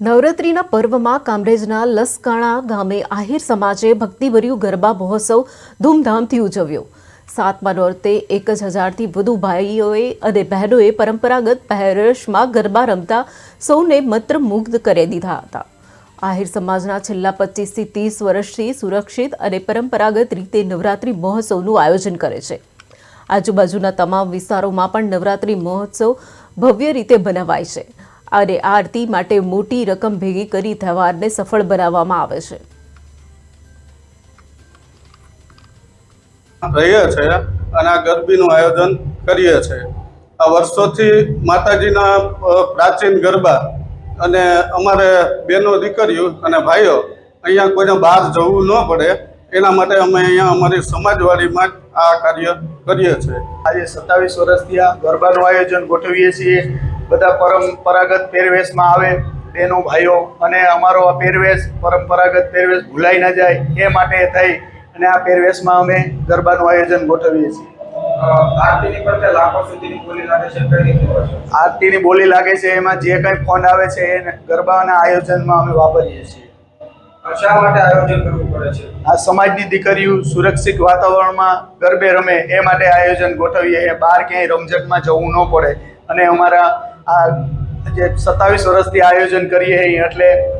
નવરાત્રિના પર્વમાં કામરેજના લસકાણા ગામે આહિર સમાજે ભક્તિભર્યું ગરબા મહોત્સવ ધૂમધામથી ઉજવ્યો. સાતમા નોરતે એક જ હજારથી વધુ ભાઈઓએ અને બહેનોએ પરંપરાગત પહેરવેશમાં ગરબા રમતા સૌને મંત્રમુગ્ધ કરી દીધા હતા. આહિર સમાજના છેલ્લા પચીસથી ત્રીસ વર્ષથી સુરક્ષિત અને પરંપરાગત રીતે નવરાત્રિ મહોત્સવનું આયોજન કરે છે. આજુબાજુના તમામ વિસ્તારોમાં પણ નવરાત્રિ મહોત્સવ ભવ્ય રીતે બનાવાય છે. અને આરતી માટે મોટી રકમ ભેગી કરી તહેવારને સફળ બનાવવામાં આવે છે. રહીએ છે અને આ ગરબીનું આયોજન કરીએ છીએ આ વર્ષોથી માતાજીના પ્રાચીન ગરબા અને અમારે બહેનો દીકરીઓ અને ભાઈઓ અહીંયા કોઈને બહાર જવું ન પડે એના માટે અમે અહીંયા અમારી સમાજવાડીમાં જ આ કાર્ય કરીએ છીએ આજે સત્તાવીસ વર્ષથી આ ગરબાનું આયોજન ગોઠવીએ છીએ. બધા પરંપરાગત પહેરવેશમાં આવે બહેનો ભાઈઓ અને અમારો આ પહેરવેશ પરંપરાગત પહેરવેશ ભૂલાઈ ન જાય એ માટે થઈ. અને આ પહેરવેશમાં અમે ગરબાનું આયોજન ગોઠવીએ છીએ. આરતીની બોલી લાગે છે એમાં જે કંઈ ફોન આવે છે એ ગરબાના આયોજનમાં અમે વાપરીએ છીએ. આ સમાજની દીકરીઓ સુરક્ષિત વાતાવરણમાં ગરબે રમે એ માટે આયોજન ગોઠવીએ. બહાર ક્યાંય રમઝટમાં જવું ન પડે. અને અમારા આ જે સત્તાવીસ વર્ષથી આયોજન કરીએ છીએ એટલે